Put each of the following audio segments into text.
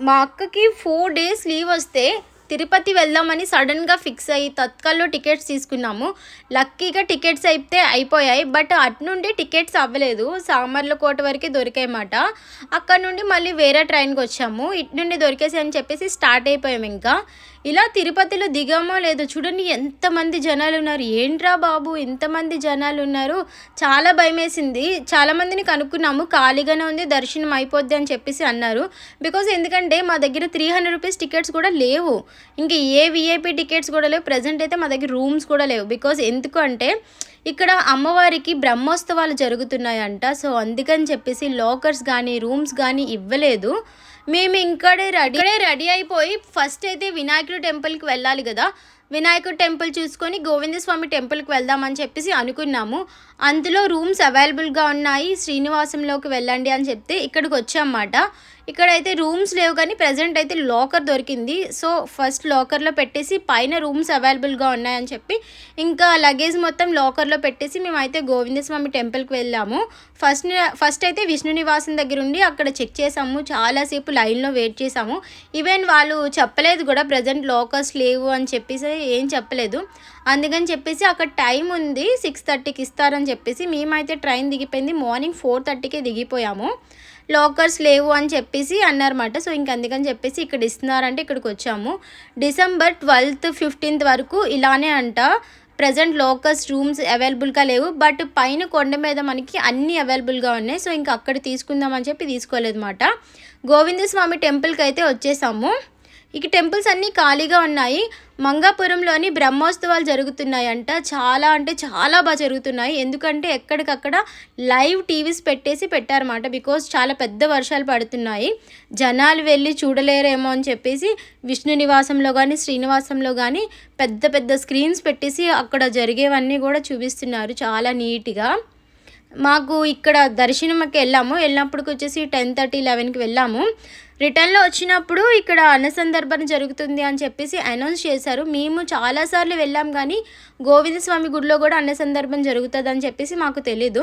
మా అక్కకి four days leave వస్తే తిరుపతి వెళ్దామని సడన్గా ఫిక్స్ అయ్యి తత్కాల్లో టికెట్స్ తీసుకున్నాము. లక్కీగా టికెట్స్ అయితే అయిపోయాయి. బట్ అటు నుండి టికెట్స్ అవ్వలేదు. సామర్ల కోట వరకే దొరికాయమాట. అక్కడ నుండి మళ్ళీ వేరే ట్రైన్కి వచ్చాము. ఇటు నుండి దొరికేసి అని చెప్పేసి స్టార్ట్ అయిపోయాము ఇంకా. ఇలా తిరుపతిలో దిగామో లేదో చూడండి ఎంతమంది జనాలు ఉన్నారు. ఏంట్రా బాబు ఎంతమంది జనాలు ఉన్నారు. చాలా భయం వేసింది చాలామందిని కనుక్కున్నాము. ఖాళీగానే ఉంది. దర్శనం అయిపోద్ది అని చెప్పేసి అన్నారు. బికాజ్ ఎందుకంటే మా దగ్గర త్రీ హండ్రెడ్ రూపీస్ టికెట్స్ కూడా లేవు. ఇంకా ఏ విఐపి టికెట్స్ కూడా లేవు. ప్రజెంట్ అయితే మా దగ్గర రూమ్స్ కూడా లేవు. బికాజ్ ఎందుకు అంటే ఇక్కడ అమ్మవారికి బ్రహ్మోత్సవాలు జరుగుతున్నాయంట. సో అందుకని చెప్పేసి లాకర్స్ కానీ రూమ్స్ కానీ ఇవ్వలేదు. మేము ఇంకడే రెడీ రెడీ అయిపోయి ఫస్ట్ అయితే వినాయకుడు టెంపుల్కి వెళ్ళాలి కదా. వినాయకుడు టెంపుల్ చూసుకొని గోవిందస్వామి టెంపుల్కి వెళ్దామని చెప్పేసి అనుకున్నాము. అందులో రూమ్స్ అవైలబుల్గా ఉన్నాయి. శ్రీనివాసంలోకి వెళ్ళండి అని చెప్తే ఇక్కడికి వచ్చామన్నమాట. ఇక్కడైతే రూమ్స్ లేవు కానీ ప్రజెంట్ అయితే లాకర్ దొరికింది. సో ఫస్ట్ లాకర్లో పెట్టేసి పైన రూమ్స్ అవైలబుల్గా ఉన్నాయని చెప్పి ఇంకా లగేజ్ మొత్తం లాకర్ కార్లో పెట్టేసి మేమైతే గోవిందస్వామి టెంపుల్కి వెళ్ళాము. ఫస్ట్ ఫస్ట్ అయితే విష్ణు నివాసం దగ్గర ఉండి అక్కడ చెక్ చేసాము. చాలాసేపు లైన్లో వెయిట్ చేసాము. ఈవెన్ వాళ్ళు చెప్పలేదు కూడా ప్రజెంట్ లాకర్స్ లేవు అని చెప్పేసి ఏం చెప్పలేదు. అందుకని చెప్పేసి అక్కడ టైం ఉంది సిక్స్ థర్టీకి ఇస్తారని చెప్పేసి మేమైతే ట్రైన్ దిగిపోయింది. మార్నింగ్ ఫోర్ థర్టీకే దిగిపోయాము. లాకర్స్ లేవు అని చెప్పేసి అన్నారన్నమాట. సో ఇంక అందుకని చెప్పేసి ఇక్కడ ఇస్తున్నారంటే ఇక్కడికి వచ్చాము. డిసెంబర్ ట్వెల్త్ ఫిఫ్టీన్త్ వరకు ఇలానే అంట. ప్రజెంట్ లోకల్స్ రూమ్స్ అవైలబుల్గా లేవు. బట్ పైన కొండ మీద మనకి అన్నీ అవైలబుల్గా ఉన్నాయి. సో ఇంకా అక్కడ తీసుకుందామని చెప్పి తీసుకోలేదు అనమాట గోవింద స్వామి టెంపుల్కి అయితే వచ్చేసాము. ఇక టెంపుల్స్ అన్నీ ఖాళీగా ఉన్నాయి. మంగాపురంలోని బ్రహ్మోత్సవాలు జరుగుతున్నాయంట. చాలా అంటే చాలా బాగా జరుగుతున్నాయి. ఎందుకంటే ఎక్కడికక్కడ లైవ్ టీవీస్ పెట్టేసి పెట్టారన్నమాట. బికాస్ చాలా పెద్ద వర్షాలు పడుతున్నాయి. జనాలు వెళ్ళి చూడలేరేమో అని చెప్పేసి విష్ణు నివాసంలో కానీ శ్రీనివాసంలో కానీ పెద్ద పెద్ద స్క్రీన్స్ పెట్టేసి అక్కడ జరిగేవన్నీ కూడా చూపిస్తున్నారు చాలా నీట్గా. మాకు ఇక్కడ దర్శనంకి వెళ్ళాము. వెళ్ళినప్పటికి వచ్చేసి టెన్ థర్టీ లెవెన్కి వెళ్ళాము. రిటర్న్లో వచ్చినప్పుడు ఇక్కడ అన్న సందర్భం జరుగుతుంది అని చెప్పేసి అనౌన్స్ చేశారు. మేము చాలాసార్లు వెళ్ళాం కానీ గోవింద స్వామి గుడిలో కూడా అన్న సందర్భం జరుగుతుంది అని చెప్పేసి మాకు తెలీదు.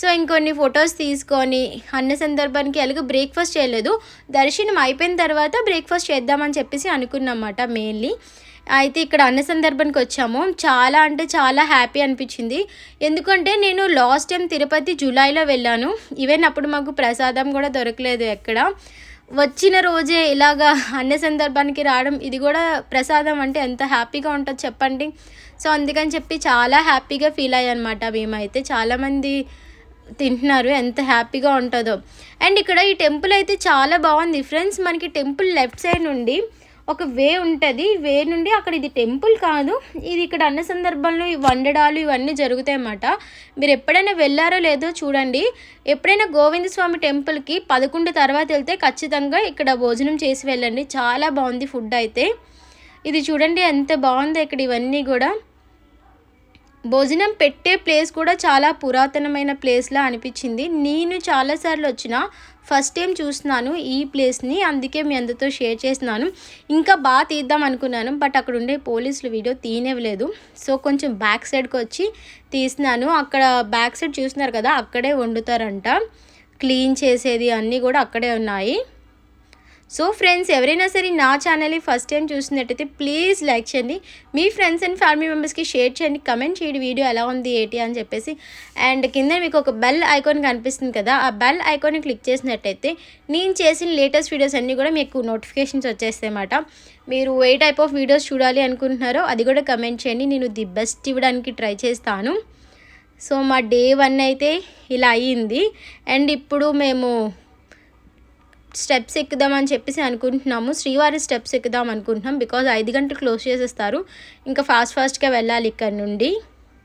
సో ఇంకొన్ని ఫొటోస్ తీసుకొని అన్న సందర్భానికి అలాగే బ్రేక్ఫాస్ట్ చేయలేదు. దర్శనం అయిపోయిన తర్వాత బ్రేక్ఫాస్ట్ చేద్దామని చెప్పేసి అనుకున్నమాట మెయిన్లీ. అయితే ఇక్కడ అన్న సందర్భానికి వచ్చాము. చాలా అంటే చాలా హ్యాపీ అనిపించింది. ఎందుకంటే నేను లాస్ట్ టైం తిరుపతి జూలైలో వెళ్ళాను. ఈవెన్ అప్పుడు మాకు ప్రసాదం కూడా దొరకలేదు ఎక్కడ. వచ్చిన రోజే ఇలాగా అన్ని సందర్భానికి రావడం ఇది కూడా ప్రసాదం అంటే ఎంత హ్యాపీగా ఉంటుందో చెప్పండి. సో అందుకని చెప్పి చాలా హ్యాపీగా ఫీల్ అయ్యానమాట మేమైతే చాలామంది తింటున్నారు ఎంత హ్యాపీగా ఉంటుందో. అండ్ ఇక్కడ ఈ టెంపుల్ అయితే చాలా బాగుంది. ఫ్రెండ్స్ మనకి టెంపుల్ లెఫ్ట్ సైడ్ నుండి ఒక వే ఉంటుంది. వే నుండి అక్కడ ఇది టెంపుల్ కాదు. ఇది ఇక్కడ అన్న సందర్భంలో వండడాలు ఇవన్నీ జరుగుతాయి అన్నమాట. మీరు ఎప్పుడైనా వెళ్ళారో లేదో చూడండి. ఎప్పుడైనా గోవింద స్వామి టెంపుల్కి పదకొండు తర్వాత వెళ్తే ఖచ్చితంగా ఇక్కడ భోజనం చేసి వెళ్ళండి. చాలా బాగుంది ఫుడ్ అయితే. ఇది చూడండి ఎంత బాగుందో ఇక్కడ ఇవన్నీ కూడా. భోజనం పెట్టే ప్లేస్ కూడా చాలా పురాతనమైన ప్లేస్లా అనిపించింది. నేను చాలాసార్లు వచ్చిన ఫస్ట్ టైం చూస్తున్నాను ఈ ప్లేస్ని అందుకే మీ అందరితో షేర్ చేస్తున్నాను. ఇంకా బాగా తీద్దాం అనుకున్నాను బట్ అక్కడ ఉండే పోలీసులు వీడియో తీయనివ్వలేదు. సో కొంచెం బ్యాక్ సైడ్కి వచ్చి తీస్తున్నాను. అక్కడ బ్యాక్ సైడ్ చూస్తున్నారు కదా అక్కడే వండుతారంట. క్లీన్ చేసేది అన్నీ కూడా అక్కడే ఉన్నాయి. సో ఫ్రెండ్స్ ఎవరైనా సరే నా ఛానల్ని ఫస్ట్ టైం చూసినట్టయితే ప్లీజ్ లైక్ చేయండి. మీ ఫ్రెండ్స్ అండ్ ఫ్యామిలీ మెంబర్స్కి షేర్ చేయండి. కమెంట్ చేయండి వీడియో ఎలా ఉంది ఏంటి అని చెప్పేసి. అండ్ కింద మీకు ఒక బెల్ ఐకాన్ కనిపిస్తుంది కదా ఆ బెల్ ఐకాన్ని క్లిక్ చేసినట్టయితే నేను చేసిన లేటెస్ట్ వీడియోస్ అన్నీ కూడా మీకు నోటిఫికేషన్స్ వచ్చేస్తాయి అన్నమాట. మీరు ఏ టైప్ ఆఫ్ వీడియోస్ చూడాలి అనుకుంటున్నారో అది కూడా కమెంట్ చేయండి. నేను ది బెస్ట్ ఇవ్వడానికి ట్రై చేస్తాను. సో మా డే వన్ అయితే ఇలా అయ్యింది అండ్ ఇప్పుడు మేము స్టెప్స్ ఎక్కుదామని చెప్పేసి అనుకుంటున్నాము. శ్రీవారి స్టెప్స్ ఎక్కుదాం అనుకుంటున్నాం. బికాజ్ ఐదు గంటలు క్లోజ్ చేసేస్తారు. ఇంకా ఫాస్ట్ ఫాస్ట్గా వెళ్ళాలి ఇక్కడ నుండి.